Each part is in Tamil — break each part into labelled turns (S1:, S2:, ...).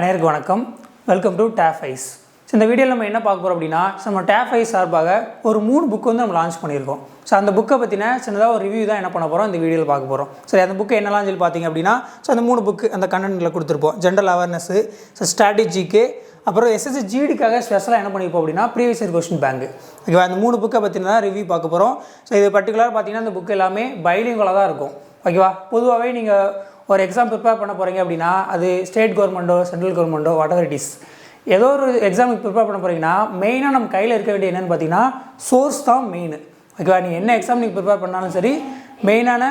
S1: அனைவருக்கு வணக்கம். வெல்கம் டு டேஃப் ஐஸ் ஸோ இந்த வீடியோவில் நம்ம என்ன பார்க்க போகிறோம் அப்படின்னா நம்ம டேஃப் ஐஸ் சார்பாக ஒரு மூணு புக் வந்து நம்ம லான்ச் பண்ணியிருக்கோம். ஸோ அந்த புக்கை பற்றின சின்னதாக ஒரு ரிவ்யூ தான் என்ன பண்ண போகிறோம் இந்த வீடியோவில் பார்க்க போகிறோம் சரி அந்த புக்கு என்னலாம் சொல்லி பார்த்தீங்க அப்படின்னா ஸோ அந்த மூணு புக்கு அந்த கண்டென்ட்டில் கொடுத்துருப்போம். ஜென்ரல் அவேர்னஸ் ஸோ ஸ்ட்ராட்டஜிக்கு அப்புறம் எஸ்எஸ்சி ஜிடிக்காக ஸ்பெஷலாக என்ன பண்ணிப்போம் அப்படின்னா ப்ரீவியஸ் இயர் கொஸ்டின் பேங்க் ஓகேவா அந்த மூணு புக்கை பற்றின தான் ரிவ்யூ பார்க்க போகிறோம் ஸோ இது பர்டிகுலராக பார்த்தீங்கன்னா அந்த புக் எல்லாமே பைலிங்கலாக தான் இருக்கும். ஓகேவா பொதுவாகவே நீங்கள் ஒரு எக்ஸாம் ப்ரிப்பேர் பண்ண போகிறீங்க அப்படின்னா அது ஸ்டேட் கவர்மெண்ட்டோ சென்ட்ரல் கவர்மெண்ட்டோ வாட் எவர் இட் இஸ் ஏதோ ஒரு எக்ஸாமுக்கு ப்ரிப்பேர் பண்ண போகிறீங்கன்னா மெயினாக நம்ம கையில் இருக்க வேண்டிய என்னென்னு பார்த்தீங்கன்னா சோர்ஸ் தான் மெயின் ஓகேவா நீங்கள் என்ன எக்ஸாம் நீங்கள் ப்ரிப்பேர் பண்ணாலும் சரி மெயினான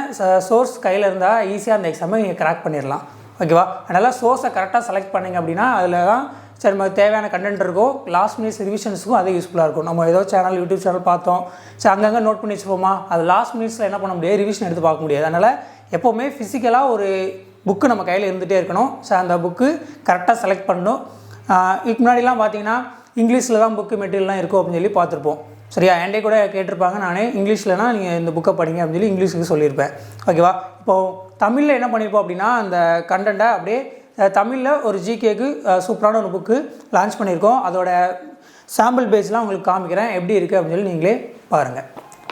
S1: சோர்ஸ் கையில் இருந்தால் ஈஸியாக அந்த எக்ஸாமை நீங்கள் கிராக் பண்ணிடலாம் ஓகேவா அதனால் சோர்ஸை கரெக்டாக செலக்ட் பண்ணீங்க அப்படின்னா அதில் தான் சரி நமக்கு தேவையான கண்டென்ட் இருக்கும் லாஸ்ட் மினிட்ஸ் ரிவிஷன்ஸுக்கும் அது யூஸ்ஃபுல்லாக இருக்கும். நம்ம ஏதோ சேனல் யூடியூப் சேனல் பார்த்தோம். சரி அங்கங்கே நோட் பண்ணி வச்சுப்போமா? அது லாஸ்ட் மினிட்ஸில் என்ன பண்ண முடியாது? ரிவிஷன் எடுத்து பார்க்க முடியாது. அதனால் எப்போவுமே ஃபிசிக்கலாக ஒரு புக்கு நம்ம கையில் இருந்துகிட்டே இருக்கணும். ஸோ அந்த புக்கு கரெக்டாக செலக்ட் பண்ணணும். இதுக்கு முன்னாடிலாம் பார்த்தீங்கன்னா இங்கிலீஷில் தான் புக்கு மெட்டீரியல்லாம் இருக்கும் அப்படின்னு சொல்லி பார்த்துருப்போம். சரியா? என்டே கூட கேட்டிருப்பாங்க. நானே இங்கிலீஷ்லனா நீங்கள் இந்த புக்கை படிங்க அப்படின்னு சொல்லி இங்கிலீஷுக்கு சொல்லியிருப்பேன். ஓகேவா இப்போது தமிழில் என்ன பண்ணியிருப்போம் அப்படின்னா அந்த கண்டென்ட்டை அப்படியே தமிழில் ஒரு ஜிகேக்கு சூப்பரான ஒரு புக்கு லான்ச் பண்ணியிருக்கோம். அதோட சாம்பிள் பேஜ்லாம் உங்களுக்கு காமிக்கிறேன். எப்படி இருக்குது அப்படின்னு சொல்லி நீங்களே பாருங்கள்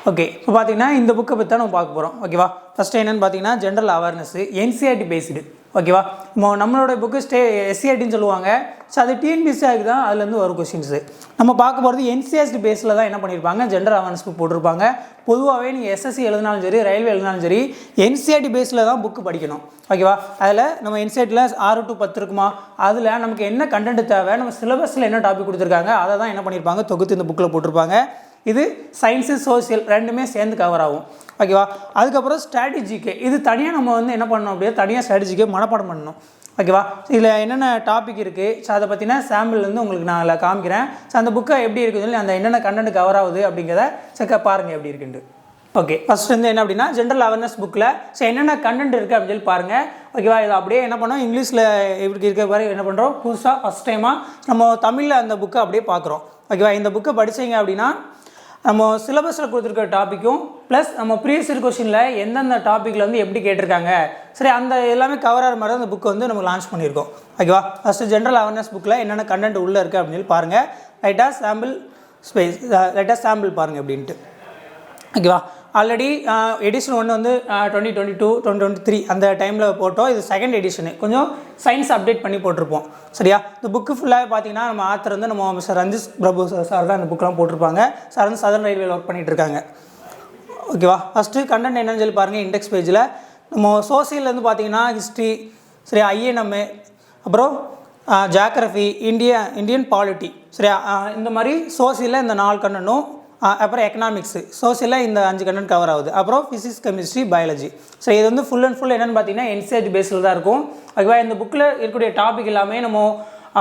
S1: ஓகே இப்போ பார்த்தீங்கன்னா இந்த புக்கை பற்றி தான் நம்ம பார்க்க போகிறோம் ஓகேவா ஃபஸ்ட்டு என்னென்னு பார்த்தீங்கன்னா ஜென்ரல் அவேர்னஸ் என்சிஆர்டி பேஸ்டு ஓகேவா இப்போ நம்மளோட புக்கு ஸ்டே எஸ்சிஆர்டின்னு சொல்லுவாங்க. ஸோ அது டிஎன்பிசிஆருக்கு தான் அதுலேருந்து வரும் கொஷின்ஸு நம்ம பார்க்க போகிறது என்சிஆர்டி பேஸில் தான் என்ன பண்ணியிருப்பாங்க ஜென்ரல் அவேர்னஸ் புக் போட்டிருப்பாங்க. பொதுவாகவே நீங்கள் எஸ்எஸ்சி எழுதினாலும் சரி ரயில்வே எழுதினாலும் சரி என்சிஆர்டி பேஸில் தான் புக்கு படிக்கணும். ஓகேவா அதில் நம்ம என்சிஆர்டியில் ஆறு டு பத்து இருக்குமா? அதில் நமக்கு என்ன கண்டென்ட் தேவை? நம்ம சிலபஸில் என்ன டாபிக் கொடுத்துருக்காங்க? அதை தான் என்ன பண்ணியிருப்பாங்க தொகுத்து இந்த புக்கில் போட்டிருப்பாங்க. இது சயின்ஸு சோசியல் ரெண்டுமே சேர்ந்து கவர் ஆகும். ஓகேவா அதுக்கப்புறம் ஸ்ட்ராட்டஜிக்கு இது தனியாக நம்ம வந்து என்ன பண்ணணும் அப்படியே தனியாக ஸ்ட்ராட்டஜிக்கு மனப்பாடம் பண்ணணும். ஓகேவா இதில் என்னென்ன டாபிக் இருக்குது ஸோ அதை பற்றின சாம்பிள் வந்து உங்களுக்கு நான் அதில் காமிக்கிறேன். ஸோ அந்த புக்கை எப்படி இருக்குதுன்னு சொல்லி அந்த என்னென்ன கண்டென்ட் கவர் ஆகுது அப்படிங்கிறத செக்க பாருங்கள் எப்படி இருக்குன்ட்டு. ஓகே ஃபர்ஸ்ட் வந்து என்ன அப்படின்னா ஜென்ரல் அவேர்னஸ் புக்கில் ஸோ என்னென்ன கண்டென்ட் இருக்குது அப்படின்னு சொல்லி பாருங்கள் ஓகேவா இது அப்படியே என்ன பண்ணோம்? இங்கிலீஷில் இப்படி இருக்க பாரு என்ன பண்ணுறோம் புதுசாக ஃபஸ்ட் டைமாக நம்ம தமிழில் அந்த புக்கை அப்படியே பார்க்குறோம். ஓகேவா இந்த புக்கை படிச்சீங்க அப்படின்னா நம்ம சிலபஸில் கொடுத்துருக்க டாப்பிக்கும் ப்ளஸ் நம்ம ப்ரீவியஸ் இயர் கொஷினில் எந்தெந்த டாப்பிக்கில் வந்து எப்படி கேட்டிருக்காங்க? சரி அந்த எல்லாமே கவர் ஆகிற மாதிரி தான் அந்த புக்கை வந்து நம்ம லான்ச் பண்ணியிருக்கோம். ஓகேவா ஃபஸ்ட்டு ஜென்ரல் அவேர்னஸ் புக்கில் என்னென்ன கண்டென்ட் உள்ளே இருக்குது அப்படின்னு பாருங்கள் லைட்டாக சாம்பிள் ஸ்பேஸ் லைட்டாக சாம்பிள் பாருங்கள் அப்படின்ட்டு. ஓகேவா ஆல்ரெடி எடிஷன் ஒன்று வந்து twenty twenty two twenty twenty three அந்த டைமில் போட்டோம். இது செகண்ட் எடிஷனு கொஞ்சம் சயின்ஸ் அப்டேட் பண்ணி போட்டிருப்போம். சரியா? இந்த புக்கு ஃபுல்லாக பார்த்தீங்கன்னா நம்ம ஆத்தர் வந்து நம்ம மிஸ்டர் ரஞ்சித் பிரபு சார் தான் இந்த புக்கெலாம் போட்டிருப்பாங்க. சார் வந்து சதர்ன் ரயில்வேல ஒர்க் பண்ணிகிட்டு இருக்காங்க. ஓகேவா ஃபஸ்ட்டு கண்டென்ட் என்னன்னு சொல்லி பாருங்கள் இண்டெக்ஸ் பேஜில் நம்ம சோசியல்லேருந்து பார்த்தீங்கன்னா ஹிஸ்ட்ரி சரி ஐஎன்எம்மு அப்புறம் ஜாக்ரஃபி இந்தியா இந்தியன் பாலிட்டி சரியா? இந்த மாதிரி சோசியலில் இந்த நாலு கண்டனும் அப்புறம் எக்கனாமிக்ஸு சோசியலில் இந்த அஞ்சு கண்டென்ட் கவர் ஆகுது. அப்புறம் ஃபிசிக்ஸ் கெமிஸ்ட்ரி பயாலஜி ஸோ இது வந்து ஃபுல் அண்ட் ஃபுல் என்னென்னு பார்த்தீங்கன்னா என்சிஆர்டி பேஸில் தான் இருக்கும். ஓகேவா இந்த புக்கில் இருக்கக்கூடிய டாபிக் எல்லாமே நம்ம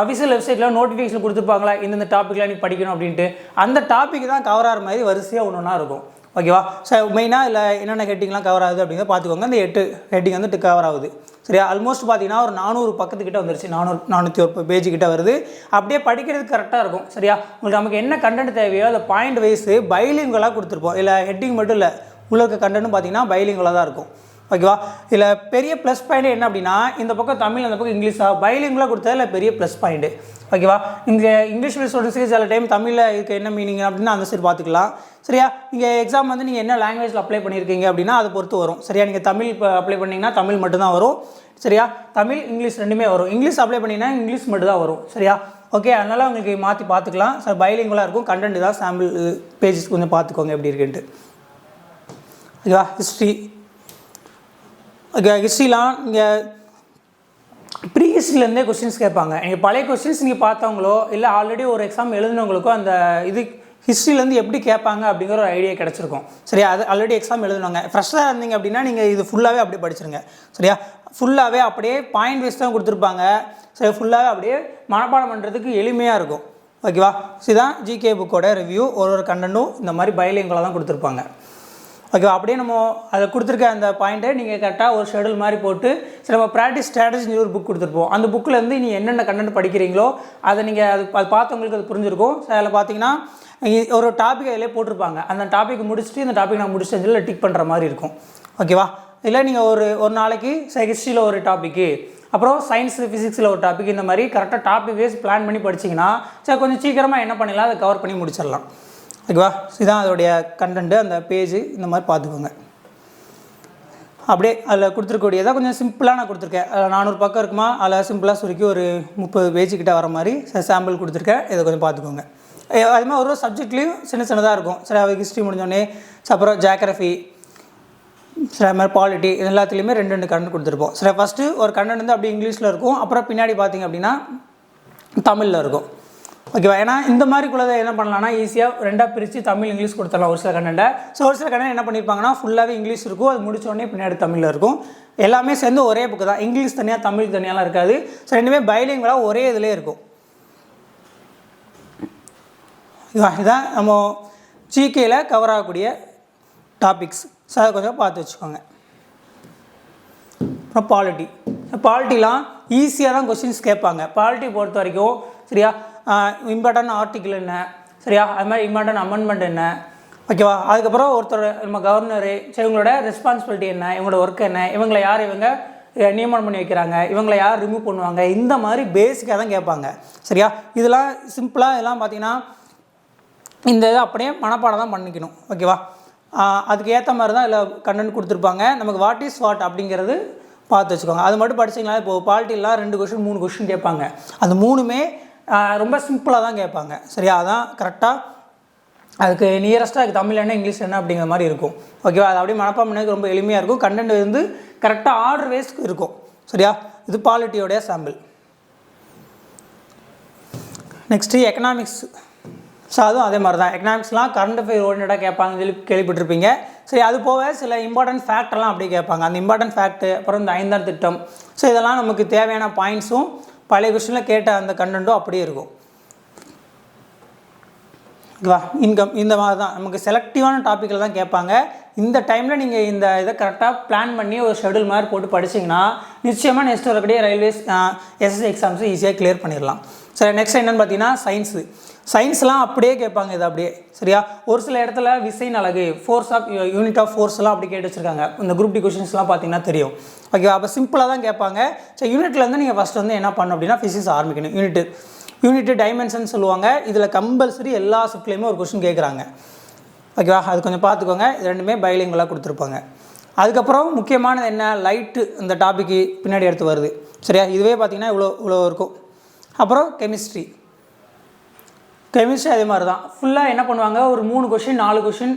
S1: அஃபிஷியல் வெப்சைட்டில் நோட்டிஃபிகேஷன் கொடுத்துருப்பாங்களா? இந்தந்த டாப்பிக்லாம் நீ படிக்கணும் அப்படின்ட்டு. அந்த டாபிக் தான் கவர் ஆகிற மாதிரி வரிசையாக ஒன்று ஒன்றா இருக்கும். ஓகேவா? ஸோ மெயினாக இல்லை என்னென்ன ஹெட்டிங்லாம் கவர் ஆகுது அப்படிங்கிறத பார்த்துக்கோங்க. இந்த எட்டு ஹெட்டிங் வந்து கவர் ஆகுது. சரியா? ஆல்மோஸ்ட் பார்த்தீங்கன்னா ஒரு நானூறு பக்கத்துக்கிட்ட வந்துருச்சு. நானூறு நானூற்றி ஒரு பேஜ் கிட்ட வருது. அப்படியே படிக்கிறதுக்கு கரெக்டாக இருக்கும். சரியா? உங்களுக்கு நமக்கு என்ன கண்டென்ட் தேவையோ அதை பாயிண்ட் வைஸு பைலிங்கலாக கொடுத்துருப்போம். இல்லை ஹெட்டிங் மட்டும் இல்லை. உள்ள இருக்க கண்டென்ட்னு பார்த்தீங்கன்னா பைலிங்கலாக தான் இருக்கும். ஓகேவா? இதில் பெரிய ப்ளஸ் பாயிண்ட் என்ன அப்படின்னா இந்த பக்கம் தமிழ் அந்த பக்கம் இங்கிலீஷா? பைலிங்கலாக கொடுத்ததில் பெரிய ப்ளஸ் பாயிண்ட்டு ஓகேவா? இங்கே இங்கிலீஷ் மீடியம் ஸ்டூடெண்ட்ஸுக்கு சில டைம் தமிழில் இருக்க என்ன மீனிங் அப்படின்னு அந்த சைடு பார்த்துக்கலாம். சரியா? நீங்கள் எக்ஸாம் வந்து நீங்கள் என்ன லாங்குவேஜில் அப்ளை பண்ணியிருக்கீங்க அப்படின்னா அதை பொறுத்து வரும். சரியா? நீங்கள் தமிழ் இப்போ அப்ளை பண்ணிங்கன்னா தமிழ் மட்டும்தான் வரும். சரியா? தமிழ் இங்கிலீஷ் ரெண்டுமே வரும். இங்கிலீஷ் அப்ளை பண்ணிங்கன்னா இங்கிலீஷ் மட்டும் தான் வரும். சரியா? ஓகே அதனால் உங்களுக்கு மாற்றி பார்த்துக்கலாம். சார் பைலிங்கலாக இருக்கும். கண்டென்ட் தான் சாம்பிள் பேஜஸ் கொஞ்சம் பார்த்துக்கோங்க எப்படி இருக்குன்ட்டு. ஓகேவா? ஹிஸ்ட்ரி ஹிஸ்ட்ரிலாம் இங்கே ப்ரீ ஹிஸ்ட்ரிலேருந்தே கொஸ்டின்ஸ் கேட்பாங்க. நீங்கள் பழைய கொஸ்டின்ஸ் நீங்கள் பார்த்தவங்களோ இல்லை ஆல்ரெடி ஒரு எக்ஸாம் எழுதினவங்களுக்கோ அந்த இது ஹிஸ்ட்ரிலேருந்து எப்படி கேட்பாங்க அப்படிங்கிற ஒரு ஐடியா கிடச்சிருக்கும். சரியா? அது ஆல்ரெடி எக்ஸாம் எழுதுனாங்க ஃப்ரெஷ்ஷாக இருந்தீங்க அப்படின்னா நீங்கள் இது ஃபுல்லாகவே அப்படியே படிச்சிருங்க. சரியா? ஃபுல்லாகவே அப்படியே பாயிண்ட் வைஸ் தான் கொடுத்துருப்பாங்க. சரி ஃபுல்லாகவே அப்படியே மனப்பாடம் பண்ணுறதுக்கு எளிமையாக இருக்கும். ஓகேவா இதுதான் ஜிகே புக்கோட ரிவ்யூ ஒரு ஒரு கண்டனும் இந்த மாதிரி பயலிங்களாக தான் கொடுத்துருப்பாங்க. ஓகேவா அப்படியே நம்ம அதை கொடுத்துருக்க அந்த பாயிண்ட்டை நீங்கள் கரெக்டாக ஒரு ஷெடியூல் மாதிரி போட்டு சில நம்ம ப்ராக்டிஸ் ஸ்ட்ராட்டஜின்னு ஒரு புக் கொடுத்துருப்போம். அந்த புக்கில் நீங்கள் என்னென்ன கண்டென்ட் படிக்கிறீங்களோ அதை நீங்கள் அது அது பார்த்தவங்களுக்கு அது புரிஞ்சிருக்கும். அதில் பார்த்தீங்கன்னா ஒரு டாபிக் அதிலே போட்டிருப்பாங்க. அந்த டாபிக் முடிச்சுட்டு இந்த டாபிக் நான் முடிச்சேன்னு சொல்லி டிக் பண்ணுற மாதிரி இருக்கும். ஓகேவா இல்லை நீங்கள் ஒரு ஒரு நாளைக்கு ஹிஸ்ட்ரியில் ஒரு டாப்பிக்கு அப்புறம் சயின்ஸ் ஃபிசிக்ஸில் ஒரு டாபிக் இந்த மாதிரி கரெக்டாக டாபிக் வைஸ் பிளான் பண்ணி படிச்சிங்கன்னா சரி கொஞ்சம் சீக்கிரமாக என்ன பண்ணிடலாம் அதை கவர் பண்ணி முடிச்சிடலாம். ஓகேவா? இதுதான் அதோடைய கண்டென்ட்டு அந்த பேஜ் இந்த மாதிரி பார்த்துக்கோங்க. அப்படியே அதில் கொடுத்துருக்கக்கூடியதாக கொஞ்சம் சிம்பிளாக நான் கொடுத்துருக்கேன். அதில் நானூறு பக்கம் இருக்குமா? அதில் சிம்பிளாக சுருக்கி ஒரு முப்பது பேஜுக்கிட்ட வர மாதிரி சாம்பிள் கொடுத்துருக்கேன். இதை கொஞ்சம் பார்த்துக்கோங்க. அது மாதிரி ஒரு ஒரு சப்ஜெக்ட்லேயும் சின்ன சின்னதாக இருக்கும். சரி ஹிஸ்ட்ரி முடிஞ்சோடனே அப்புறம் ஜியாகிரஃபி சில மாதிரி பாலிட்டி இது எல்லாத்துலேயுமே ரெண்டு ரெண்டு கண்டென்ட் கொடுத்துருப்போம். சில ஃபஸ்ட்டு ஒரு கண்டென்ட் வந்து அப்படி இங்கிலீஷில் இருக்கும். அப்புறம் பின்னாடி பார்த்தீங்க அப்படின்னா தமிழில் இருக்கும். ஓகேவா ஏன்னா இந்த மாதிரி குழந்தை என்ன பண்ணலாம்னா ஈஸியாக ரெண்டாக பிரித்து தமிழ் இங்கிலீஷ் கொடுத்துடலாம் ஒரு சில கண்டென்ட்டை ஸோ ஒரு சில கண்டென்ட் என்ன பண்ணியிருப்பாங்கன்னா ஃபுல்லாகவே இங்கிலீஷ் இருக்கும். அது முடிச்சோடனே பின்னாடி தமிழில் இருக்கும். எல்லாமே சேர்ந்து ஒரே புக்கு தான். இங்கிலீஷ் தனியாக தமிழ் தனியாலாம் இருக்காது. ஸோ ரெண்டுமே பைலிங்களாக ஒரே இதிலே இருக்கும். இதுதான் நம்ம ஜிகேயில் கவர் ஆகக்கூடிய டாபிக்ஸ் ஸோ அதை கொஞ்சம் பார்த்து வச்சுக்கோங்க. அப்புறம் பாலிட்டி பாலிட்டிலாம் ஈஸியாக தான் கொஸ்டின்ஸ் கேட்பாங்க. பாலிட்டி பொறுத்த வரைக்கும் சரியா? இம்பார்ட்டன்ட் ஆர்டிக்கிள் என்ன? சரியா? அது மாதிரி இம்பார்ட்டன்ட் அமெண்ட்மெண்ட் என்ன? ஓகேவா? அதுக்கப்புறம் ஒருத்தர் நம்ம கவர்னரு சரி இவங்களோட ரெஸ்பான்சிபிலிட்டி என்ன? இவங்களோட ஒர்க் என்ன? இவங்களை யார் இவங்க நியமனம் பண்ணி வைக்கிறாங்க? இவங்களை யார் ரிமூவ் பண்ணுவாங்க? இந்த மாதிரி பேசிக்காக தான் கேட்பாங்க. சரியா? இதெல்லாம் சிம்பிளாக இதெல்லாம் பார்த்தீங்கன்னா இந்த இதை அப்படியே மனப்பாடம் தான் பண்ணிக்கணும். ஓகேவா? அதுக்கு ஏற்ற மாதிரி தான் இதில் கண்டென்ட் கொடுத்துருப்பாங்க. நமக்கு வாட் இஸ் வாட் அப்படிங்கிறது பார்த்து வச்சுக்கோங்க. அது மட்டும் படிச்சிங்களா இப்போ பாலிட்டிலாம் ரெண்டு கொஷின் மூணு கொஷின் கேட்பாங்க. அந்த மூணுமே ரொம்ப சிம்பிளாக தான் கேட்பாங்க. சரியா? அதான் கரெக்டாக அதுக்கு நியரஸ்ட்டாக அதுக்கு தமிழ் என்ன இங்கிலீஷ் என்ன அப்படிங்கிற மாதிரி இருக்கும். ஓகேவா அது அப்படியே மனப்பாம் பண்ணதுக்கு ரொம்ப எளிமையாக இருக்கும். கண்டென்ட் வந்து கரெக்டாக ஆர்டர் வேஸ்க்கு இருக்கும். சரியா? இது பாலிட்டியோடைய சாம்பிள் நெக்ஸ்ட்டு எக்கனாமிக்ஸ் ஸோ அதுவும் அதே மாதிரி தான். எக்கனாமிக்ஸ்லாம் கரண்ட் அஃபேர் ஓரியன்டாக கேட்பாங்கன்னு சொல்லி கேள்விப்பட்டிருப்பீங்க. சரி அது போக சில இம்பார்ட்டன்ட் ஃபேக்டர்லாம் அப்படியே கேட்பாங்க. அந்த இம்பார்ட்டன்ட் ஃபேக்ட்டு அப்புறம் இந்த ஐந்தாம் திட்டம். ஸோ இதெல்லாம் நமக்கு தேவையான பாயிண்ட்ஸும் பழைய கொஸ்டினில் கேட்ட அந்த கண்டென்ட்டும் அப்படியே இருக்கும். ஓகேவா இன்கம் இந்த மாதிரி தான். நமக்கு செலக்டிவான டாப்பிக்கில் தான் கேட்பாங்க. இந்த டைமில் நீங்கள் இந்த இதை கரெக்டாக பிளான் பண்ணி ஒரு ஷெடியூல் மாதிரி போட்டு படிச்சிங்கன்னா நிச்சயமாக நெக்ஸ்ட் வரக்கூடிய ரயில்வேஸ் எஸ்எஸ்சி எக்ஸாம்ஸும் ஈஸியாக கிளியர் பண்ணிடலாம். சரி நெக்ஸ்ட் என்னென்னு பார்த்தீங்கன்னா சயின்ஸு சயின்ஸ்லாம் அப்படியே கேட்பாங்க இது அப்படியே சரியா? ஒரு சில இடத்துல விசைன் அழகு ஃபோர்ஸ் ஆஃப் யூனிட் ஆஃப் ஃபோர்ஸ்லாம் அப்படி கேட்டு வச்சிருக்காங்க. இந்த குரூப் டி கொஷின்ஸ்லாம் பார்த்தீங்கன்னா தெரியும். ஓகே அப்போ சிம்பிளாக தான் கேட்பாங்க. சரி யூனிட்லேருந்து நீங்கள் ஃபஸ்ட் வந்து என்ன பண்ணணும் அப்படின்னா ஃபிசிக்ஸ் ஆரம்பிக்கணும். யூனிட் யூனிட் டைமென்ஷன் சொல்லுவாங்க. இதில் கம்பல்சரி எல்லா சப்ஜெக்ட்லேயுமே ஒரு கொஷின் கேட்குறாங்க. ஓகேவா அது கொஞ்சம் பார்த்துக்கோங்க. இது ரெண்டுமே பைலிங்கெல்லாம் கொடுத்துருப்பாங்க. அதுக்கப்புறம் முக்கியமானது என்ன? லைட்டு இந்த டாப்பிக்கு பின்னாடி எடுத்து வருது. சரியா? இதுவே பார்த்தீங்கன்னா இவ்வளோ இவ்வளோ இருக்கும். அப்புறம் கெமிஸ்ட்ரி கெமிஸ்ட்ரி அதே மாதிரி தான் ஃபுல்லாக என்ன பண்ணுவாங்க? ஒரு மூணு கொஷின் நாலு கொஷின்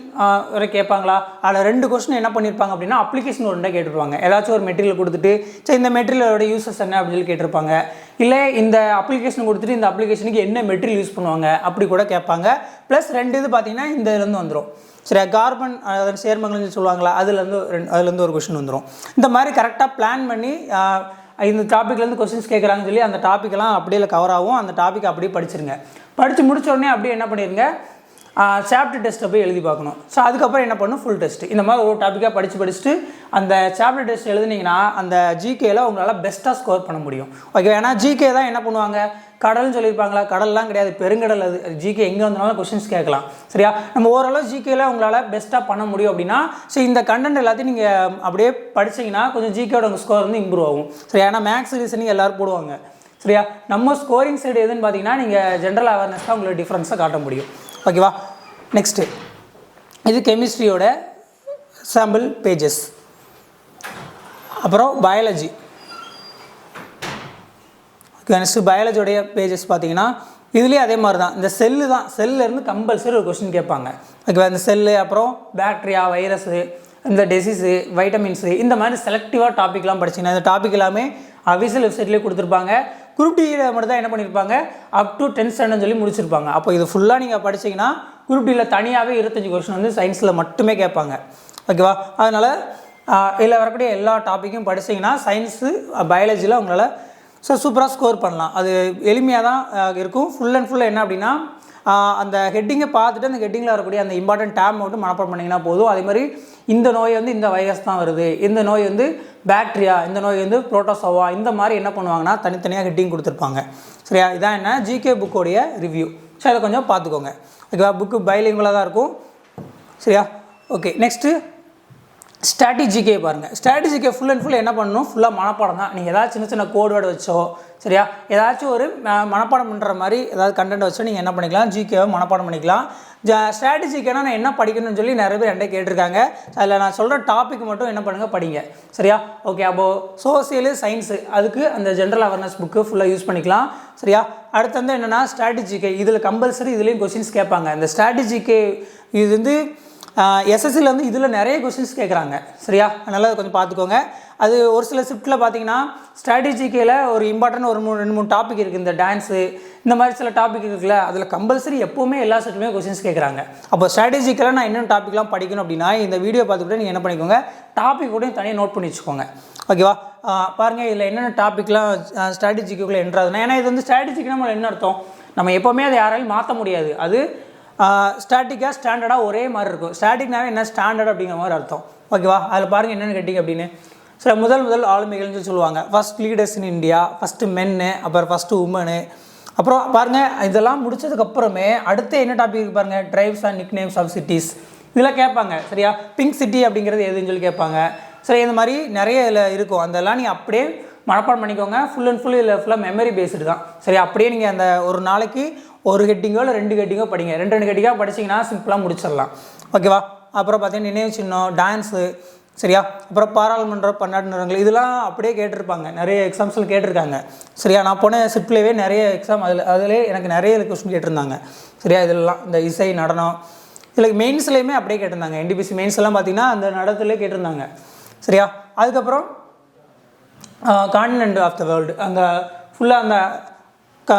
S1: வரை கேட்பாங்களா? அதில் ரெண்டு கொஷின் என்ன பண்ணியிருப்பாங்க அப்படின்னா அப்ளிகேஷன் ஒரு கேட்டுருப்பாங்க கேட்டிருப்பாங்க. ஏதாச்சும் ஒரு மெட்டீரியல் கொடுத்துட்டு சரி இந்த மெட்டீரியலோட யூசஸ் என்ன அப்படின்னு சொல்லி கேட்டிருப்பாங்க. இல்லை இந்த அப்ளிகேஷன் கொடுத்துட்டு இந்த அப்ளிகேஷனுக்கு என்ன மெட்டீரியல் யூஸ் பண்ணுவாங்க? அப்படி கூட கேட்பாங்க. ப்ளஸ் ரெண்டு இது பார்த்தீங்கன்னா இந்த இதுலேருந்து வந்துடும் சரி கார்பன் அதாவது சேர்மங்கள்னு சொல்லுவாங்களா? அதுலேருந்து ரெண்டு அதுலேருந்து ஒரு கொஷின் வந்துடும் இந்த மாதிரி கரெக்டாக பிளான் பண்ணி இந்த டாப்பிக்லேருந்து கொஸ்டின்ஸ் கேட்குறாங்கன்னு சொல்லி அந்த டாப்பிக்கெல்லாம் அப்படியே கவர் ஆகும். அந்த டாபிக் அப்படியே படிச்சிருங்க. படித்து முடிச்ச உடனே அப்படியே என்ன பண்ணிடுங்க சாப்டர் டெஸ்ட்டை போய் எழுதி பார்க்கணும். ஸோ அதுக்கப்புறம் என்ன பண்ணணும்? ஃபுல் டெஸ்ட் இந்த மாதிரி ஒரு டாப்பிக்காக படித்து படிச்சுட்டு அந்த சாப்டர் டெஸ்ட் எழுதுனீங்கன்னா அந்த ஜிகேல உங்களால் பெஸ்ட்டாக ஸ்கோர் பண்ண முடியும். ஓகே ஏன்னா ஜிகே தான் என்ன பண்ணுவாங்க? கடல்னு சொல்லியிருப்பாங்களா? கடல்லாம் கிடையாது பெருங்கடல் அது. ஜிகே எங்கே வந்தாலும் கொஸ்டின்ஸ் கேட்கலாம். சரியா? நம்ம ஓரளவு ஜிகேல உங்களால் பெஸ்ட்டாக பண்ண முடியும் அப்படின்னா ஸோ இந்த கண்டென்ட் எல்லாத்தையும் நீங்கள் அப்படியே படிச்சீங்கன்னா கொஞ்சம் ஜிகேயோட உங்கள் ஸ்கோர் வந்து இம்ப்ரூவ் ஆகும். சரி ஏன்னா மேக்ஸ் ரீசனிங் எல்லோரும் போடுவாங்க. சரியா? நம்ம ஸ்கோரிங் சைடு எதுன்னு பார்த்தீங்கன்னா நீங்கள் ஜென்ரல் அவேர்னஸ் தான் உங்களுக்கு டிஃப்ரென்ஸை காட்ட முடியும். ஓகேவா நெக்ஸ்ட்டு இது கெமிஸ்ட்ரியோட சாம்பிள் பேஜஸ் அப்புறம் பயாலஜி நெக்ஸ்ட்டு பயாலஜியோடைய பேஜஸ் பார்த்தீங்கன்னா இதுலேயே அதே மாதிரி தான் இந்த செல்லு தான். செல்லேருந்து கம்பல்சரி ஒரு கொஸ்டின் கேட்பாங்க. ஓகேவா இந்த செல்லு அப்புறம் பேக்டீரியா வைரஸு இந்த டிசீஸு வைட்டமின்ஸு இந்த மாதிரி செலக்டிவாக டாப்பிக்லாம் படிச்சிங்கன்னா இந்த டாபிக் எல்லாமே அஃபிஷியல் வெப்சைட்லேயே கொடுத்துருப்பாங்க. குரூப் டியில் மட்டும் தான் என்ன பண்ணியிருப்பாங்க அப் டு டென்த் ஸ்டாண்டர்ட் சொல்லி முடிச்சிருப்பாங்க. அப்போ இது ஃபுல்லாக நீங்கள் படிச்சீங்கன்னா குரூப் டியில் தனியாகவே இருபத்தஞ்சி கொஸ்டின் வந்து சயின்ஸில் மட்டுமே கேட்பாங்க. ஓகேவா அதனால் இதில் வரக்கூடிய எல்லா டாப்பிக்கும் படிச்சீங்கன்னா சயின்ஸு பயாலஜியில் உங்களால் ஸோ சூப்பராக ஸ்கோர் பண்ணலாம். அது எளிமையாக தான் இருக்கும். ஃபுல் அண்ட் ஃபுல்லாக என்ன அப்படின்னா அந்த ஹெட்டிங்கை பார்த்துட்டு அந்த ஹெட்டிங்கில் வரக்கூடிய அந்த இம்பார்ட்டன்ட் டேம் மட்டும் மனப்பாடம் பண்ணிங்கன்னா போதும். அதே மாதிரி இந்த நோய் வந்து இந்த வைரஸ் தான் வருது. இந்த நோய் வந்து பேக்டீரியா இந்த நோய் வந்து புரோட்டோசோவா இந்த மாதிரி என்ன பண்ணுவாங்கன்னா தனித்தனியாக ஹெட்டிங் கொடுத்துருப்பாங்க. சரியா? இதான் என்ன? ஜிகே புக்கோடைய ரிவ்யூ ஸோ அதை கொஞ்சம் பார்த்துக்கோங்க. ஓகேவா? புக்கு பைலிங்குலாக தான் இருக்கும். சரியா? ஓகே நெக்ஸ்ட்டு ஸ்ட்ராட்டஜிக்கே பாருங்கள் ஸ்ட்ராட்டஜிக்கே ஃபுல் அண்ட் ஃபுல் என்ன பண்ணணும்? ஃபுல்லாக மனப்பாடம் தான். நீங்கள் ஏதாவது சின்ன சின்ன கோட் வேர்டு வச்சோ சரியா? ஏதாச்சும் ஒரு ம- மனப்பாடம் பண்ணுற மாதிரி ஏதாவது கண்டென்ட் வச்சோ நீங்கள் என்ன பண்ணிக்கலாம்? ஜிகேவை மனப்பாடம் பண்ணிக்கலாம். ஜ ஸ்ட்ராட்டஜிக்கேனா நான் என்ன படிக்கணும்னு சொல்லி நிறைய பேர் என்கிட்ட கேட்டிருக்காங்க. அதில் நான் சொல்கிற டாபிக் மட்டும் என்ன பண்ணுங்கள் படிங்க. சரியா? ஓகே அப்போது சோசியலு சயின்ஸு அதுக்கு அந்த ஜென்ரல் அவேர்னஸ் புக்கு ஃபுல்லாக யூஸ் பண்ணிக்கலாம். சரியா? அடுத்து வந்து என்னென்னா ஸ்ட்ராட்டஜிக்கே இதில் கம்பல்சரி இதுலேயும் கொஸ்டின்ஸ் கேட்பாங்க. இந்த ஸ்ட்ராட்டஜிக்கே இது வந்து எஸ்எஸ்சியில் வந்து இதில் நிறைய கொஸ்டின்ஸ் கேட்குறாங்க சரியா? அதனால் அதை கொஞ்சம் பார்த்துக்கோங்க. அது ஒரு சில ஷிஃப்ட்டில் பார்த்தீங்கன்னா ஸ்ட்ராட்டஜிக்கையில் ஒரு இம்பார்ட்டன்ட் ஒரு மூணு ரெண்டு மூணு டாபிக் இருக்குது இந்த டான்ஸு இந்த மாதிரி சில டாபிக் இருக்குல்ல அதில் கம்பல்சரி எப்போவுமே எல்லா செட்டுமே கொஸ்டின்ஸ் கேட்குறாங்க அப்போ ஸ்ட்ராட்டஜிக்கெல்லாம் நான் என்னென்ன டாப்பிக்லாம் படிக்கணும் அப்படின்னா இந்த வீடியோ பார்த்துக்கிட்டு நீங்கள் என்ன பண்ணிக்கோங்க டாபிக் கூட தனியாக நோட் பண்ணி வச்சுக்கோங்க. ஓகேவா பாருங்கள் இதில் என்னென்ன டாப்பிக்லாம் ஸ்ட்ராட்டஜிக்குள்ளே என்றாதுன்னா ஏன்னா இது வந்து ஸ்ட்ராட்டஜிக்கு நம்ம என்ன அர்த்தம்? நம்ம எப்போவுமே அதை யாராலையும் மாற்ற முடியாது. அது ஸ்டாட்டிக்காக ஸ்டாண்டர்டாக ஒரே மாதிரி இருக்கும். ஸ்டாட்டிக்னாவே என்ன? ஸ்டாண்டர்ட் அப்படிங்கிற மாதிரி அர்த்தம். ஓகேவா அதில் பாருங்கள் என்னென்னு கேட்டிங்க அப்படின்னு. சில முதல் முதல் ஆளுமைகள்னு சொல்லுவாங்க. First leaders in India first மென்னு அப்புறம் ஃபஸ்ட்டு உமனு அப்புறம் பாருங்கள் இதெல்லாம் முடிச்சதுக்கப்புறமே அடுத்து என்ன டாபிக் பாருங்கள் drives and nick names of cities இதெல்லாம் கேட்பாங்க சரியா? பிங்க் சிட்டி அப்படிங்கிறது எதுன்னு சொல்லி கேட்பாங்க. சரி இந்த மாதிரி நிறைய இதில் இருக்கும். அதெல்லாம் நீ அப்படியே மனப்பாடம் பண்ணிக்கோங்க. ஃபுல் அண்ட் ஃபுல் இதில் ஃபுல்லாக மெமரி பேஸ்டு தான். சரி அப்படியே நீங்கள் அந்த ஒரு நாளைக்கு ஒரு ஹெட்டிங்கோ இல்லை ரெண்டு ஹெட்டிங்கோ படிங்க. ரெண்டு ரெண்டு ஹெட்டிங்காக படிச்சிங்கன்னா சிம்பிளாக முடிச்சிடலாம். ஓகேவா அப்புறம் பார்த்தீங்கன்னா நினைவு சின்னம் டான்ஸு சரியா? அப்புறம் பாராளுமன்ற பன்னாட்டு நிறுவனங்கள் இதெல்லாம் அப்படியே கேட்டிருப்பாங்க. நிறைய எக்ஸாம்ஸில் கேட்டிருக்காங்க. சரியா? நான் போன சிட்லேயே நிறைய எக்ஸாம் அதில் அதிலே எனக்கு நிறைய கொஸ்டின் கேட்டிருந்தாங்க. சரியா? இதெல்லாம் இந்த இசை நடனம் இதில் மெயின்ஸ்லேயுமே அப்படியே கேட்டிருந்தாங்க. என்டிபிசி மெயின்ஸ் எல்லாம் பார்த்தீங்கன்னா அந்த நடத்துலேயே கேட்டிருந்தாங்க. சரியா? அதுக்கப்புறம் கான்டினென்ட் ஆஃப் த வேர்ல்டு அந்த ஃபுல்லாக அந்த க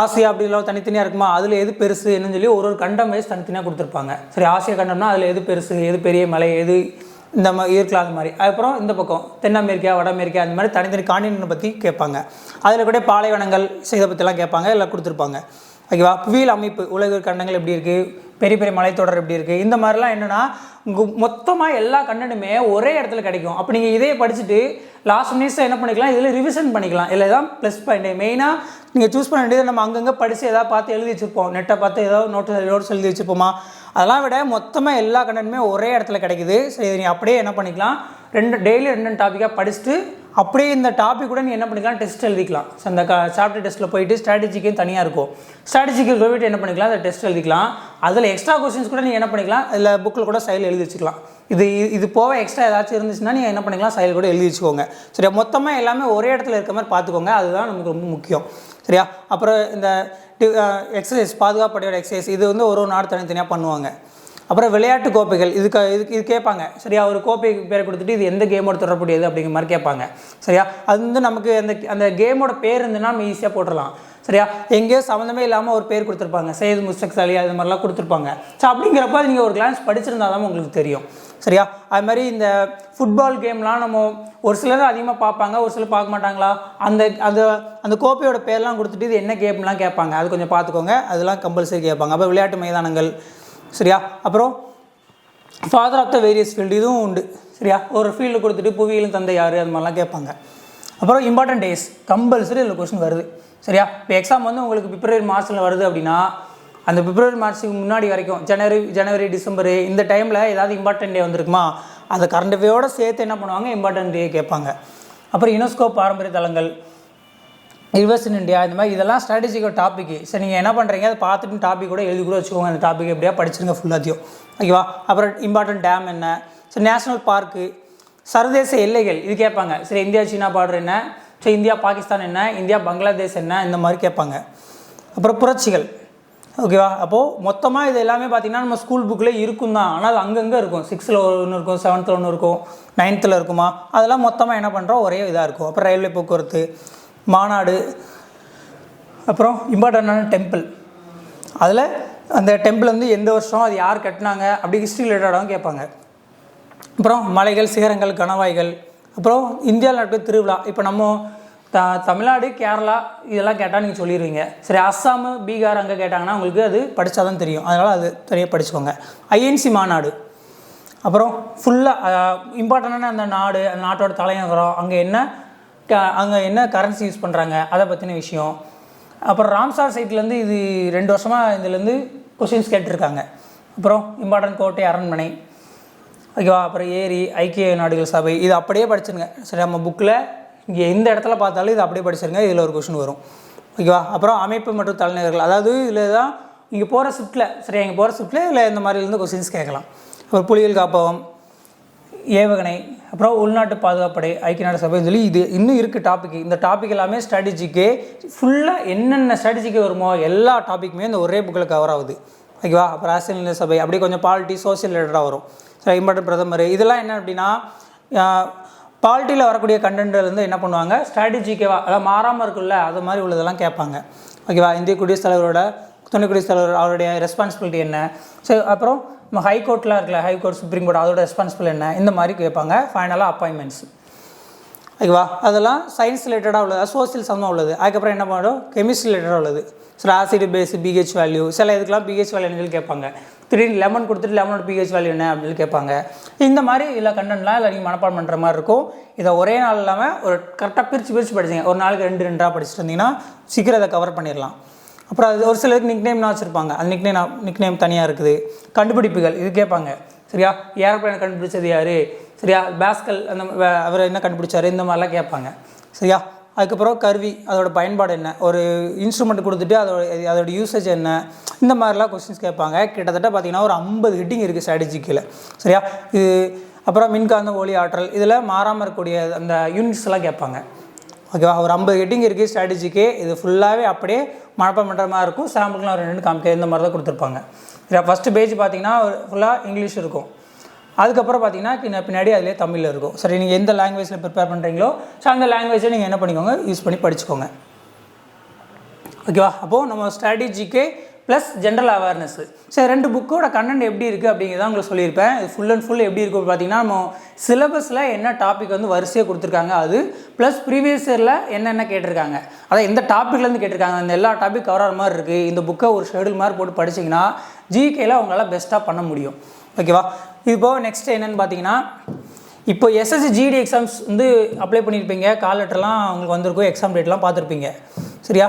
S1: ஆசியா அப்படிலாம் தனித்தனியாக இருக்குமா? அதில் எது பெருசு என்னன்னு சொல்லி ஒரு ஒரு கண்டம் வைஸ் தனித்தனியாக கொடுத்துருப்பாங்க. சரி ஆசியா கண்டம்னா அதில் எது பெருசு எது பெரிய மலை எது இந்த மாதிரி இருக்கலாம் அந்த மாதிரி. அதுக்கப்புறம் இந்த பக்கம் தென் அமெரிக்கா வட அமெரிக்கா அந்த மாதிரி தனித்தனி காண்டினென்ட் பற்றி கேட்பாங்க. அதில் கூட பாலைவனங்கள் இதை பற்றிலாம் கேட்பாங்க எல்லாம் கொடுத்துருப்பாங்க. ஓகேவா? புவியியல் அமைப்பு உலக கண்டங்கள் எப்படி இருக்குது பெரிய பெரிய மலைத்தொடர் எப்படி இருக்குது இந்த மாதிரிலாம் என்னென்னா மொத்தமாக எல்லா கண்டனுமே ஒரே இடத்துல கிடைக்கும். அப்போ நீங்கள் இதே படிச்சுட்டு லாஸ்ட் மினிட்ஸில் என்ன பண்ணிக்கலாம்? இதில் ரிவிஷன் பண்ணிக்கலாம். இல்லை தான் ப்ளஸ் பாயிண்ட் மெயினாக நீங்கள் சூஸ் பண்ண வேண்டியது நம்ம அங்கங்கே படித்து எதாவது பார்த்து எழுதி வச்சுருப்போம். நெட்டை பார்த்து ஏதாவது நோட்டு நோட்ஸ் எழுதி வச்சுருப்போமா? அதெல்லாம் விட மொத்தமாக எல்லா கண்டனுமே ஒரே இடத்துல கிடைக்குது. சரி இதை நீ அப்படியே என்ன பண்ணிக்கலாம்? ரெண்டு டெய்லி ரெண்டு டாப்பிக்காக படிச்சுட்டு அப்படியே இந்த டாபிக் கூட நீ என்ன பண்ணிக்கலாம் டெஸ்ட் எழுதிக்கலாம். ஸோ அந்த சாப்டர் டெஸ்ட்டில் போயிட்டு ஸ்ட்ராட்டஜிக்கும் தனியாக இருக்கும். ஸ்ட்ராட்டஜிக்கு போயிட்டு என்ன பண்ணிக்கலாம் அந்த டெஸ்ட் எழுதிக்கலாம். அதில் எக்ஸ்ட்ரா கொஸ்டின்ஸ் கூட நீங்கள் என்ன பண்ணிக்கலாம் இல்லை புக்கில் கூட சைடில் எழுதி வச்சுக்கலாம். இது இது போக எக்ஸ்ட்ரா ஏதாச்சும் இருந்துச்சுன்னா நீங்கள் என்ன பண்ணிக்கலாம் சைடில் கூட எழுதி வச்சுக்கோங்க. சரியா? மொத்தமாக எல்லாமே ஒரே இடத்துல இருக்க மாதிரி பார்த்துக்கோங்க. அதுதான் நமக்கு ரொம்ப முக்கியம். சரியா? அப்புறம் இந்த எக்ஸசைஸ் பாதுகாப்படையோட எக்ஸசைஸ் இது வந்து ஒரு ஒரு நாடு தனித்தனியாக பண்ணுவாங்க. அப்புறம் விளையாட்டு கோப்பைகள் இதுக்கு இதுக்கு இது கேட்பாங்க. சரியா ஒரு கோப்பைக்கு பேர் கொடுத்துட்டு இது எந்த கேமோட தொடர்புடையது அப்படிங்கிற மாதிரி கேட்பாங்க. சரியா? அது வந்து நமக்கு அந்த அந்த கேமோட பேர் இருந்துன்னா நம்ம ஈஸியாக போட்டுடலாம். சரியா? எங்கேயோ சம்மந்தமே இல்லாமல் ஒரு பேர் கொடுத்துருப்பாங்க. சையது முஸ்தக் அலி அது மாதிரிலாம் கொடுத்துருப்பாங்க. ஸோ அப்படிங்கிறப்ப அது நீங்கள் ஒரு கிளான்ஸ் படிச்சிருந்தா தான் உங்களுக்கு தெரியும். சரியா? அது மாதிரி இந்த ஃபுட்பால் கேம்லாம் நம்ம ஒரு சிலர் அதிகமாக பார்ப்பாங்க ஒரு சிலர் பார்க்க மாட்டாங்களா? அந்த அந்த அந்த கோப்பையோட பேர்லாம் கொடுத்துட்டு இது என்ன கேம்லாம் கேட்பாங்க. அது கொஞ்சம் பார்த்துக்கோங்க. அதெல்லாம் கம்பல்சரி கேட்பாங்க. அப்போ விளையாட்டு மைதானங்கள் சரியா? அப்புறம் father of the various field இதுவும் உண்டு. சரியா? ஒரு ஃபீல்டு கொடுத்துட்டு புவியிலும் தந்தை யார்? அது மாதிரிலாம் கேட்பாங்க. அப்புறம் இம்பார்ட்டன்ட் டேஸ் கம்பல்சரி இதில் கொஸ்டின் வருது. சரியா? இப்போ எக்ஸாம் வந்து உங்களுக்கு பிப்ரவரி மாதத்தில் வருது அப்படின்னா அந்த பிப்ரவரி மார்ச்சுக்கு முன்னாடி வரைக்கும் ஜனவரி ஜனவரி டிசம்பர் இந்த டைமில் ஏதாவது இம்பார்ட்டன்ட் டே வந்திருக்குமா? அந்த கரண்ட் டேயோட சேர்த்து என்ன பண்ணுவாங்க? இம்பார்ட்டன்ட் டே கேட்பாங்க. அப்புறம் யுனெஸ்கோ பாரம்பரிய தலங்கள் ரிவர்ஸ் இன் இந்தியா இந்த மாதிரி இதெல்லாம் ஸ்ட்ராட்டஜிக்கல் டாபிக் சரி நீங்கள் என்ன பண்ணுறீங்க அதை பார்த்துட்டு டாபிக் கூட எழுதி கூட வச்சுக்கோங்க அந்த டாபிக் எப்படியா படிச்சிருங்க ஃபுல்லாத்தையும் ஓகேவா அப்புறம் இம்பார்ட்டன்ட் டேம் என்ன? சரி நேஷ்னல் பார்க்கு சர்வதேச எல்லைகள் இது கேட்பாங்க. சரி இந்தியா சீனா பார்டர் என்ன? சரி இந்தியா பாகிஸ்தான் என்ன? இந்தியா பங்களாதேஷ் என்ன? இந்த மாதிரி கேட்பாங்க. அப்புறம் புரட்சிகள். ஓகேவா அப்போது மொத்தமாக இது எல்லாமே பார்த்திங்கன்னா நம்ம ஸ்கூல் புக்கில் இருக்கும் தான். ஆனால் அது அங்கங்கே இருக்கும். சிக்ஸ்த்தில் ஒன்று இருக்கும் செவன்த்தில் ஒன்று இருக்கும் நைன்த்தில் இருக்குமா? அதெல்லாம் மொத்தமாக என்ன பண்ணுறோம் ஒரே இதாக இருக்கும். அப்புறம் ரயில்வே போக்குவரத்து. மாநாடு அப்புறம் இம்பார்ட்டண்டான டெம்பிள். அதில் அந்த டெம்பிள் வந்து எந்த வருஷம் அது யார் கட்டினாங்க அப்படி ஹிஸ்ட்ரி ரிலேட்டடாகவும் கேட்பாங்க. அப்புறம் மலைகள் சிகரங்கள் கணவாய்கள் அப்புறம் இந்தியாவில் நடக்கிற திருவிழா. இப்போ நம்ம த தமிழ்நாடு கேரளா இதெல்லாம் கேட்டால் நீங்கள் சொல்லிடுவீங்க சரி அஸ்ஸாமு பீகார் அங்கே கேட்டாங்கன்னா உங்களுக்கு அது படித்தா தான் தெரியும். அதனால் அது தெரிய படிச்சுக்கோங்க. ஐஎன்சி மாநாடு. அப்புறம் ஃபுல்லாக இம்பார்ட்டண்டான அந்த நாடு அந்த நாட்டோட தலைநகரம் அங்கே என்ன அங்கே என்ன கரன்சி யூஸ் பண்ணுறாங்க அதை பற்றின விஷயம். அப்புறம் ராம்சார் சைட்லேருந்து இது ரெண்டு வருஷமாக இதுலேருந்து கொஷின்ஸ் கேட்டிருக்காங்க. அப்புறம் இம்பார்ட்டன்ட் கோட்டை அரண்மனை. ஓகேவா? அப்புறம் ஏரி ஐக்கிய நாடுகள் சபை. இது அப்படியே படிச்சிருங்க. சரி நம்ம புக்கில் இங்கே எந்த இடத்துல பார்த்தாலும் இது அப்படியே படிச்சிருங்க. இதில் ஒரு கொஷின் வரும். ஓகேவா? அப்புறம் அமைப்பு மற்றும் தலைநகர்கள். அதாவது இதில் தான் இங்கே போகிற ஸ்விஃப்ட்டில் சரி இங்கே போகிற ஸ்விஃப்ட்டில் இல்லை இந்த மாதிரிலேருந்து கொஸ்டின்ஸ் கேட்கலாம். அப்புறம் புலிகள் காப்பகம் ஏவுகணை அப்புறம் உள்நாட்டு பாதுகாப்படை ஐக்கிய நாடு சபை சொல்லி இது இன்னும் இருக்குது டாபிக் இந்த டாபிக் எல்லாமே ஸ்ட்ராட்டஜிக்கு ஃபுல்லாக என்னென்ன ஸ்ட்ராட்டஜிக்கு வருமோ எல்லா டாப்பிக்குமே இந்த ஒரே புக்கில் கவர் ஆகுது. ஓகேவா? அப்புறம் அரசியல் சபை அப்படியே கொஞ்சம் பாலிட்டி சோசியல் ரிலேட்டடாக வரும். ஸோ இம்பார்ட்டன் பிரதமர். இதெல்லாம் என்ன அப்படின்னா பாலிட்டியில் வரக்கூடிய கண்டென்ட்லேருந்து என்ன பண்ணுவாங்க? ஸ்ட்ராட்டஜிக்கேவா அதாவது மாறாமல் இருக்குல்ல அது மாதிரி உள்ளதெல்லாம் கேட்பாங்க. ஓகேவா? இந்திய குடியரசுத் தலைவரோட துணை குடியரசுத் தலைவர் அவருடைய ரெஸ்பான்சிபிலிட்டி என்ன? ஸோ அப்புறம் நம்ம ஹை கோர்ட்லாம் இருக்குல்ல ஹை கோர்ட் சுப்ரீம் கோர்ட் அதோட ரெஸ்பான்சிபிள் என்ன? இந்த மாதிரி கேட்பாங்க. ஃபைனலாக அப்பாயின்மெண்ட்ஸ் ஓகேவா அதெல்லாம் சயின்ஸ் ரிலேட்டடாக உள்ளது. சோசியல் சம்மந்தம் உள்ளது. அதுக்கப்புறம் என்ன பண்ணுறோம் கெமிஸ்ட்ரி ரிலேட்டடாக உள்ளது. சில ஆசிட் பேஸ் பிஹெச் வேல்யூ சில இதுக்கெல்லாம் பிஹெச் வேல்யூன்னு சொல்லி கேட்பாங்க. திடீர்னு லெமன் கொடுத்துட்டு லெமனோட பிஹெச் வேல்யூ என்ன அப்படின்னு கேட்பாங்க. இந்த மாதிரி இல்லை கண்டென்ட்லாம் இல்லை நீங்கள் மனப்பாடம் பண்ணுற மாதிரி இருக்கும். இதை ஒரே நாள் இல்லாமல் ஒரு கரெக்டாக பிரித்து பிரித்து படிச்சிங்க. ஒரு நாளைக்கு ரெண்டு ரெண்டாக படிச்சுட்டு இருந்தீங்கன்னா சீக்கிரம் அதை கவர் பண்ணிடலாம். அப்புறம் அது ஒரு சிலருக்கு நிக் நேம்லாம் வச்சுருப்பாங்க. அந்த நிக் நேம் நிக் நேம் தனியாக இருக்குது. கண்டுபிடிப்புகள் இது கேட்பாங்க. சரியா? ஏரோப்ளைனை கண்டுபிடிச்சது யார்? சரியா? பேஸ்கல் அந்த அவர் என்ன கண்டுபிடிச்சாரு? இந்த மாதிரிலாம் கேட்பாங்க. சரியா? அதுக்கப்புறம் கருவி அதோட பயன்பாடு என்ன? ஒரு இன்ஸ்ட்ருமெண்ட் கொடுத்துட்டு அதோட அதோட யூசேஜ் என்ன? இந்த மாதிரிலாம் கொஸ்டின்ஸ் கேட்பாங்க. கிட்டத்தட்ட பார்த்தீங்கன்னா ஒரு ஐம்பது ஹிட்டிங் இருக்குது ஸ்ட்ராட்டஜிக்கில் சரியா? இது அப்புறம் மின்காந்த ஒளி ஆற்றல் இதில் மாறாமல் இருக்கக்கூடிய அந்த யூனிட்ஸ்லாம் கேட்பாங்க. ஓகேவா? ஒரு ஐம்பது ஹெட்டிங் இருக்குது ஸ்ட்ராட்டஜிக்கு இது ஃபுல்லாகவே அப்படியே மனப்பாடம் பண்ணுற மாதிரி இருக்கும் சாம்பிளுக்குலாம் ஒரு ரெண்டு காமிக்க இந்த மாதிரி தான் கொடுத்துருப்பாங்க. இதில் ஃபஸ்ட்டு பேஜ் பார்த்தீங்கன்னா ஃபுல்லாக இங்கிலீஷ் இருக்கும். அதுக்கப்புறம் பார்த்தீங்கன்னா பின்னாடி அதிலே தமிழில் இருக்கும். சரி நீங்கள் எந்த லாங்குவேஜில் ப்ரிப்பேர் பண்ணுறீங்களோ ஸோ அந்த லாங்குவேஜை நீங்கள் என்ன பண்ணிக்கோங்க யூஸ் பண்ணி படிச்சுக்கோங்க. ஓகேவா அப்போது நம்ம ஸ்ட்ராட்டஜிக்கு ப்ளஸ் ஜென்ரல் அவேர்னஸ் சரி ரெண்டு புக்கோட கண்டென்ட் எப்படி இருக்குது அப்படிங்கிறத உங்களுக்கு சொல்லியிருப்பேன். இது ஃபுல் அண்ட் ஃபுல் எப்படி இருக்கும் பார்த்தீங்கன்னா நம்ம சிலபஸில் என்ன டாபிக் வந்து வரிசையாக கொடுத்துருக்காங்க அது ப்ளஸ் ப்ரீவியஸ் இயரில் என்னென்ன கேட்டிருக்காங்க. அதான் எந்த டாப்பிக்லேருந்து கேட்டிருக்காங்க அந்த எல்லா டாபிக் கவர் ஆகிற மாதிரி இருக்குது இந்த புக்கை ஒரு ஷெடியூல் மாதிரி போட்டு படிச்சிங்கன்னா ஜிகேல உங்களால் பெஸ்ட்டாக பண்ண முடியும். ஓகேவா இப்போது நெக்ஸ்ட் என்னென்னு பார்த்தீங்கன்னா இப்போ எஸ்எஸ்சி ஜிடி எக்ஸாம்ஸ் வந்து அப்ளை பண்ணியிருப்பீங்க கால் லெட்டர்லாம் உங்களுக்கு வந்திருக்கும். எக்ஸாம் டேட்லாம் பார்த்துருப்பீங்க. சரியா?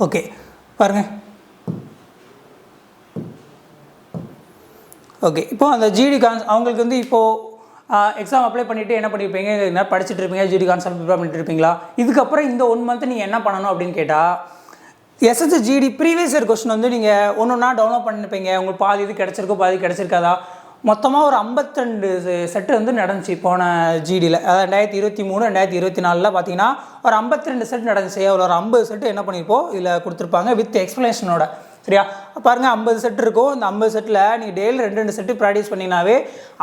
S1: ஓகே பாருங்கள் ஓகே இப்போது அந்த ஜிடி கான்ஸ் அவங்களுக்கு வந்து இப்போது எக்ஸாம் அப்ளை பண்ணிவிட்டு என்ன பண்ணியிருப்பீங்க என்ன படிச்சுட்டு இருப்பீங்க? ஜிடி கான்செப்ட் ப்ரிப்பேர் பண்ணிட்டு இருப்பீங்களா? இதுக்கப்புறம் இந்த ஒன் மந்த் நீங்கள் என்ன பண்ணணும் அப்படின்னு கேட்டால் SSC GD previous year question வந்து நீங்கள் ஒன்று ஒன்றா டவுன்லோட் பண்ணிருப்பீங்க. உங்களுக்கு பாதி இது கிடச்சிருக்கோ பாதி கிடச்சிருக்காதா? மொத்தமாக ஒரு 52 செட்டு வந்து நடந்துச்சு போன ஜிடியில் அதாவது ரெண்டாயிரத்தி இருபத்தி மூணு ரெண்டாயிரத்தி இருபத்தி நாலில் பார்த்தீங்கன்னா ஒரு 52 செட் நடந்துச்சு. அதில் ஒரு ஐம்பது செட்டு என்ன பண்ணியிருப்போம் இதில் கொடுத்துருப்பாங்க வித் எக்ஸ்ப்ளனேஷனோட சரியா? பாருங்க ஐம்பது செட் இருக்கும். இந்த ஐம்பது செட்டில் நீங்கள் டெய்லி ரெண்டு ரெண்டு செட்டு ப்ராக்டிஸ் பண்ணிங்கனாவே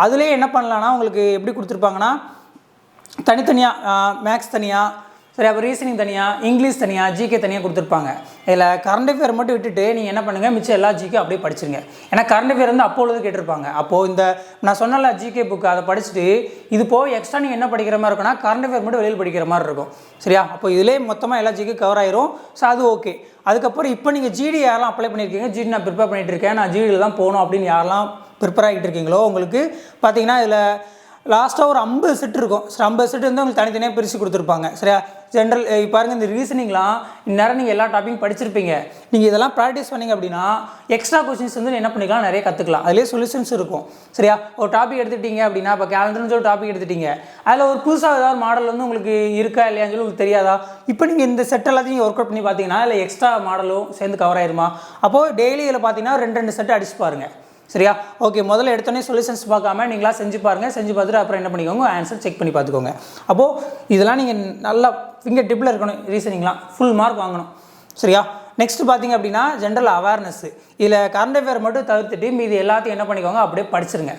S1: அதுலேயே என்ன பண்ணலான்னா உங்களுக்கு எப்படி கொடுத்துருப்பாங்கன்னா தனித்தனியாக மேக்ஸ் தனியாக சரி அப்போ ரீசனிங் தனியாக இங்கிலீஷ் தனியாக ஜிகே தனியாக கொடுத்துருப்பாங்க. இதில் கரண்ட் அஃபேர் மட்டும் விட்டுட்டு நீங்கள் என்ன பண்ணுங்கள் மிச்சம் எல்லா ஜிகே அப்படியே படிச்சிருங்க. ஏன்னா கரண்ட் அஃபேர் வந்து அப்பொழுது கேட்டிருப்பாங்க. அப்போது இந்த நான் சொன்னல ஜிகே புக் அதை படிச்சுட்டு இது போக எக்ஸ்ட்ரா நீங்கள் என்ன படிக்கிற மாதிரி இருக்கும்னா கரண்ட் அஃபேர் மட்டும் வெளியில் படிக்கிற மாதிரி இருக்கும். சரியா? அப்போ இதிலே மொத்தமாக எல்லா ஜிகே கவர் ஆயிரும். ஸோ அது ஓகே அதுக்கப்புறம் இப்போ நீங்கள் ஜிடி யாரெல்லாம் அப்ளை பண்ணியிருக்கீங்க? ஜிடி நான் ப்ரிப்பேர் பண்ணிட்டு இருக்கேன். நான் ஜிடியில் தான் போகணும் அப்படின்னு யாரெல்லாம் ப்ரிப்பேர் ஆகிட்டு இருக்கீங்களோ உங்களுக்கு பார்த்தீங்கன்னா இதில் லாஸ்ட்டாக ஒரு ஐம்பது செட் இருக்கும். சரி ஐம்பது செட் வந்து உங்களுக்கு தனித்தனியாக பிரித்து கொடுத்துருப்பாங்க. சரியா? ஜென்ரல் பாருங்கள் இந்த ரீசனிங்லாம் இந்நேரம் நீங்கள் எல்லா டாப்பிக்கும் படிச்சிருப்பீங்க. நீங்கள் இதெல்லாம் ப்ராக்டிஸ் பண்ணீங்க அப்படின்னா எக்ஸ்ட்ரா கொஸ்டின்ஸ் வந்து என்ன பண்ணிக்கலாம் நிறைய கற்றுக்கலாம் அதிலே சொல்யூஷன்ஸ் இருக்கும். சரியா? ஒரு டாபிக் எடுத்துட்டீங்க அப்படின்னா இப்போ கேலண்டர்னு சொல்லி டாபிக் எடுத்துட்டீங்க. அதில் ஒரு புதுசாக ஏதாவது மாடல் வந்து உங்களுக்கு இருக்கா இல்லையான்னு சொல்லி உங்களுக்கு தெரியாதா? இப்போ நீங்கள் இந்த செட் எல்லாத்தையும் ஒர்க் அவுட் பண்ணி பார்த்தீங்கன்னா இல்லை எக்ஸ்ட்ரா மாடலும் சேர்ந்து கவர் ஆயிருமா? அப்போது டெய்லி இதில் பார்த்தீங்கன்னா ரெண்டு ரெண்டு செட்டு அடிச்சு பாருங்கள் சரியா? ஓகே முதல்ல எடுத்தோடனே சொல்யூஷன்ஸ் பார்க்காம நீங்களா செஞ்சு பாருங்கள் செஞ்சு பார்த்துட்டு அப்புறம் என்ன பண்ணிக்கோங்க? ஆன்சர் செக் பண்ணி பார்த்துக்கோங்க. அப்போது இதெல்லாம் நீங்கள் நல்லா ஃபிங்கர் டிப்பில் இருக்கணும் ரீசனிங்லாம் ஃபுல் மார்க் வாங்கணும். சரியா? நெக்ஸ்ட் பார்த்தீங்க அப்படின்னா ஜென்ரல் அவேர்னஸ் இதில் கரண்ட் அஃபேர் மட்டும் தவிர்த்துட்டு மீதி எல்லாத்தையும் என்ன பண்ணிக்கோங்க? அப்படியே படிச்சிருங்க.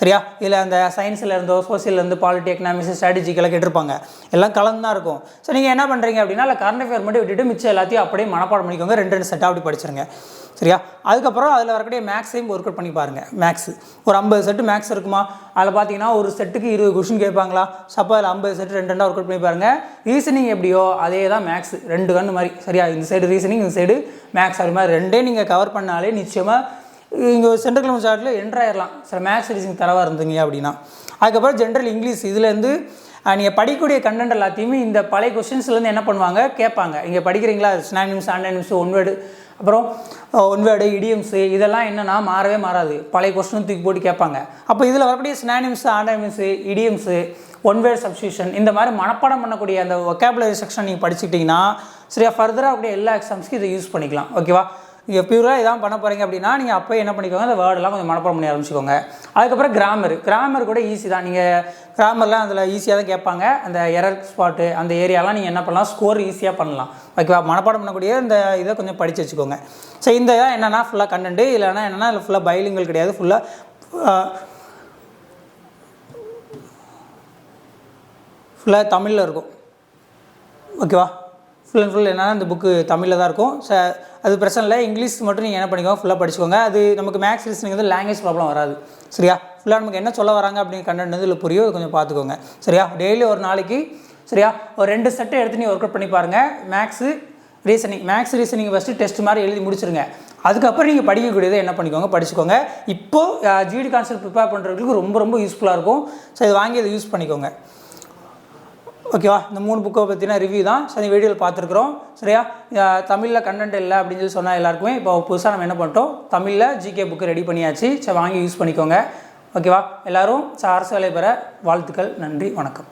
S1: சரியா? இதில் அந்த சயின்ஸில் இருந்தோ பாலிட்டி எக்கனாமிக்ஸ் ஸ்ட்ராட்டஜிக்கெல்லாம் கேட்டிருப்பாங்க. எல்லாம் கலந்து தான் இருக்கும். ஸோ நீங்கள் என்ன பண்ணுறீங்க அப்படின்னா இல்லை கரண்ட் அஃபேர் மட்டும் விட்டுட்டு மிச்சம் எல்லாத்தையும் அப்படியே மனப்பாடம் பண்ணிக்கோங்க. ரெண்டு ரெண்டு செட்டாக அப்படி படிச்சிருங்க. சரியா? அதுக்கப்புறம் அதில் வரக்கூடிய மேக்ஸையும் ஒர்க் அவுட் பண்ணி பாருங்கள் மேக்ஸ் ஒரு ஐம்பது செட்டு மேக்ஸ் இருக்குமா? அதில் பார்த்தீங்கன்னா ஒரு செட்டுக்கு இருபது கொஷின் கேட்பாங்களா? சப்போ அதில் ஐம்பது செட்டு ரெண்டு ரெண்டாக ஒர்க் அவுட் பண்ணி பாருங்கள் ரீசனிங் எப்படியோ அதே தான் மேக்ஸ் ரெண்டு கண்ணு மாதிரி. சரியா? இந்த சைடு ரீசனிங் இந்த சைடு மேக்ஸ் அது மாதிரி ரெண்டே நீங்கள் கவர் பண்ணாலே நிச்சயமாக இங்கே சென்ட்ரல் கிலோமீட்டர் சார்ட்டில் என்ட்ராயிடலாம் சில மேக்ஸ் ரீசிங் தரவாக இருந்தீங்க அப்படின்னா. அதுக்கப்புறம் ஜென்ரல் இங்கிலீஷ் இதுலேருந்து நீங்கள் படிக்கக்கூடிய கண்டென்ட் எல்லாத்தையுமே இந்த பழைய கொஸ்டின்ஸ்லேருந்து என்ன பண்ணுவாங்க? கேட்பாங்க. இங்கே படிக்கிறீங்களா? நைன் நிமிஷம் ஹண்ட்ரட் நிமிஷம் ஒன் வேர்டு அப்புறம் ஒன்வேர்டு இடியம்ஸு இதெல்லாம் என்னென்னா மாறவே மாறாது. பழைய கொஸ்டின் தூக்கி போட்டு கேட்பாங்க. அப்போ இதில் வரக்கூடிய synonyms antonyms idioms one word substitution இந்த மாதிரி மனப்பாடம் பண்ணக்கூடிய அந்த ஒக்காபுலரி செக்ஷன் நீங்கள் படிச்சுக்கிட்டிங்கன்னா சரியா ஃபர்தராக அப்படியே எல்லா எக்ஸாம்ஸ்க்கு இதை யூஸ் பண்ணிக்கலாம். ஓகேவா நீங்கள் பியூராக இதான் பண்ண போகிறீங்க அப்படின்னா நீங்கள் அப்போ என்ன பண்ணிக்கோங்க அந்த வேர்டெல்லாம் கொஞ்சம் மனப்பாடம் பண்ணி ஆரம்பிச்சுக்கோங்க. அதுக்கப்புறம் கிராமர் கிராமர் கூட ஈஸி தான். நீங்கள் கிராமர்லாம் அதில் ஈஸியாக தான் கேட்பாங்க. அந்த எரர் ஸ்பாட்டு அந்த ஏரியாலாம் நீங்கள் என்ன பண்ணலாம் ஸ்கோர் ஈஸியாக பண்ணலாம். ஓகேவா மனப்பாடம் பண்ணக்கூடிய இந்த இதை கொஞ்சம் படித்து வச்சுக்கோங்க. ஸோ இந்த இதான் என்னென்னா ஃபுல்லாக கண்டென்ட்டு இல்லைன்னா என்னென்னா இல்லை ஃபுல்லாக பைலிங்கல் கிடையாது. ஃபுல்லாக ஃபுல்லாக தமிழில் இருக்கும். ஓகேவா ஃபுல் அண்ட் ஃபுல் என்னென்னா இந்த புக்கு தமிழில் தான் இருக்கும். ச அது பிரச்சனை இல்லை. இங்கிலீஷ் மட்டும் நீங்கள் என்ன பண்ணிக்கோங்க ஃபுல்லாக படிச்சுக்கோங்க. அது நமக்கு மேக்ஸ் ரீசனிங் வந்து லாங்குவேஜ் ப்ராப்ளம் வராது. சரியா? ஃபுல்லாக நமக்கு என்ன சொல்ல வராங்க அப்படின்னு கண்டென்ட் வந்து இதில் புரியும் கொஞ்சம் பார்த்துக்கோங்க. சரியா? டெய்லி ஒரு நாளைக்கு சரியா? ஒரு ரெண்டு செட்டை எடுத்து நீ ஒர்க் அவுட் பண்ணி பாருங்கள் maths reasoning maths reasoning first test மாதிரி எழுதி முடிச்சிருங்க. அதுக்கப்புறம் நீங்கள் படிக்கக்கூடியதை என்ன பண்ணிக்கோங்க படிச்சுக்கோங்க. இப்போது ஜிடி கான்செப்ட் ப்ரிப்பேர் பண்ணுறதுக்கு ரொம்ப ரொம்ப யூஸ்ஃபுல்லாக இருக்கும். ஸோ இது வாங்கி இதை யூஸ் பண்ணிக்கோங்க. ஓகேவா? இந்த மூணு புக்கை பற்றின ரிவ்யூ தான் சரி வீடியோவில் பார்த்துருக்குறோம். சரியா? தமிழில் கண்டென்ட் இல்லை அப்படின்னு சொல்லி சொன்னால் எல்லாருக்குமே இப்போ புதுசாக நம்ம என்ன பண்ணிட்டோம்? தமிழில் ஜிகே புக்கு ரெடி பண்ணியாச்சு. சரி வாங்கி யூஸ் பண்ணிக்கோங்க. ஓகேவா? எல்லோரும் அரசு வேலை பெற வாழ்த்துக்கள். நன்றி வணக்கம்.